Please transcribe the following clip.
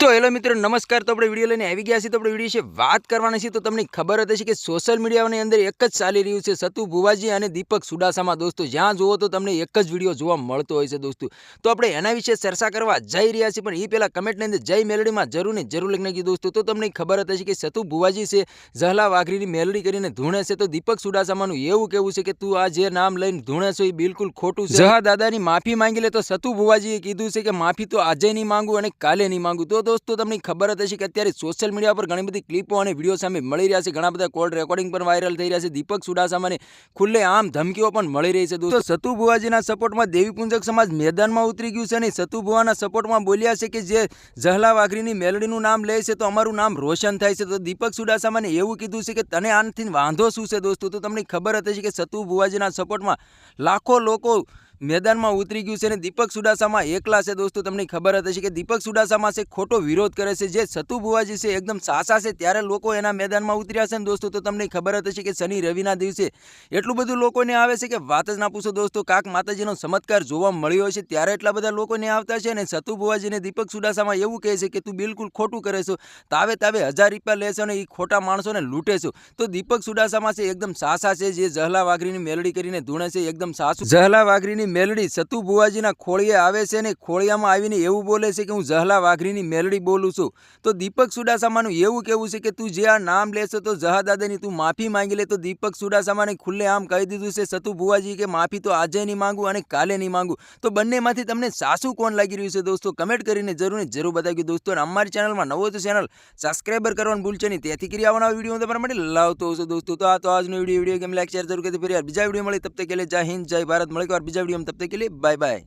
તો હેલો મિત્રો, નમસ્કાર. તો આપણે વીડિયો લઈને આવી ગયા છીએ. તો આપણે વીડિયો વિશે વાત કરવાના છીએ. તો તમને ખબર હતી કે સોશિયલ મીડિયાની અંદર એક જ ચાલી રહ્યું છે સતુ ભુવાજી અને દીપક સુડાસામાં. દોસ્તો, જ્યાં જુઓ તો તમને એક જ વીડિયો જોવા મળતો હોય છે, દોસ્તો. તો આપણે એના વિશે ચર્ચા કરવા જઈ રહ્યા છીએ, પણ એ પહેલાં કમેન્ટની અંદર જય મેલડીમાં જરૂર ને જરૂર લખી નાખી દોસ્તો. તો તમને ખબર હતી કે સતુ ભુવાજી છે ઝહલા વાઘરીની મેલડી કરીને ધૂણે છે. તો દીપક સુડાસામાનું એવું કેવું છે કે તું આ જે નામ લઈને ધૂણે છો એ બિલકુલ ખોટું છે. દાદાની માફી માંગી લે તો સતુ ભુવાજીએ કીધું છે કે માફી તો આજે નહીં માંગુ અને કાલે નહીં માંગુ. તો દોસ્તો, તમને ખબર જ હશે કે અત્યારે સોશિયલ મીડિયા પર ઘણી બધી ક્લિપો અને વીડિયો સામે મળી રહ્યા છે. ઘણા બધા કોલ રેકોર્ડિંગ પણ વાયરલ થઈ રહ્યા છે. દીપક સુડાસામાને ખુલ્લે આમ ધમકીઓ પણ મળી રહી છે, દોસ્તો. સતુ ભુવાજીના સપોર્ટમાં દેવીપુંજક સમાજ મેદાનમાં ઉતરી ગયું છે અને સતુ ભુવાના સપોર્ટમાં બોલ્યા છે કે જે ઝહલા વાઘરીની મેલડીનું નામ લે છે, તો અમારું નામ રોશન થાય છે. તો દીપક સુડાસામાને એવું કીધું છે કે તને આનાથી વાંધો શું છે, દોસ્તો? તો તમને ખબર હતી કે સતુ ભુવાજીના સપોર્ટમાં લાખો લોકો મેદાનમાં ઉતરી ગયું છે અને દીપક સુડાસામાં એકલા છે દોસ્તો, તમને ખબર હતી કે દીપક સુડાસામાં છે ખોટો વિરોધ કરે છે, જે સતુ ભુવાજી છે એકદમ સાસા છે, ત્યારે લોકો એના મેદાનમાં ઉતર્યા છે ને દોસ્તો, તો તમને ખબર હતી કે શનિ રવિના દિવસે એટલું બધું લોકોને આવે છે કે વાત જ ના પૂછો દોસ્તો, કાક માતાજીનો ચમત્કાર જોવા મળ્યો છે ત્યારે એટલા બધા લોકોને આવતા છે અને સતુ ભુવાજીને દીપક સુડાસામાં એવું કહે છે કે તું બિલકુલ ખોટું કરે છો, તાવે તાવે હજાર રૂપિયા લેશો અને એ ખોટા માણસોને લૂંટે છો, તો દીપક સુડાસામાં છે એકદમ સાસા છે, જે ઝહલા વાઘરીની મેલડી કરીને ધૂણે છે, એકદમ સાસુ ઝહલા વાઘરીની મેલડી સતુ ભુવાજીના ખોળીએ આવે છે અને ખોળિયામાં આવીને એવું બોલે છે કે હું જહલા વાઘરીની મેલડી બોલું છું. તો દીપક સુડાસામાનું એવું કેવું છે કે તું જે આ નામ લેશો તો જહા દાદાની તું માફી માંગી લે. તો દીપક સુડાસામાને ખુલ્લે આમ કહી દીધું છે, સતુ ભુવાજી, કે માફી તો આજે નહીં માંગુ અને કાલે નહીં માંગુ. તો બંનેમાંથી તમને સાસુ કોણ લાગી રહ્યું છે દોસ્તો? કમેન્ટ કરીને જરૂર જરૂર બતાવ્યું દોસ્તો. અને અમારી ચેનલમાં નવો તો ચેનલ સબસ્ક્રાઈબર કરવાનું ભૂલશે નહીં. તેથી કરી આવવાના વીડિયો તમારા માટે લાવતો હશો દોસ્તો. તો આ તો આજનો video video game like, share જરૂર કરતી ફરી બીજા વીડિયો મળે તબ તક કે જય હિન્દ, જય ભારત. મળી વાર બીજા વીડિયો તબ તક કે લે બાય બાય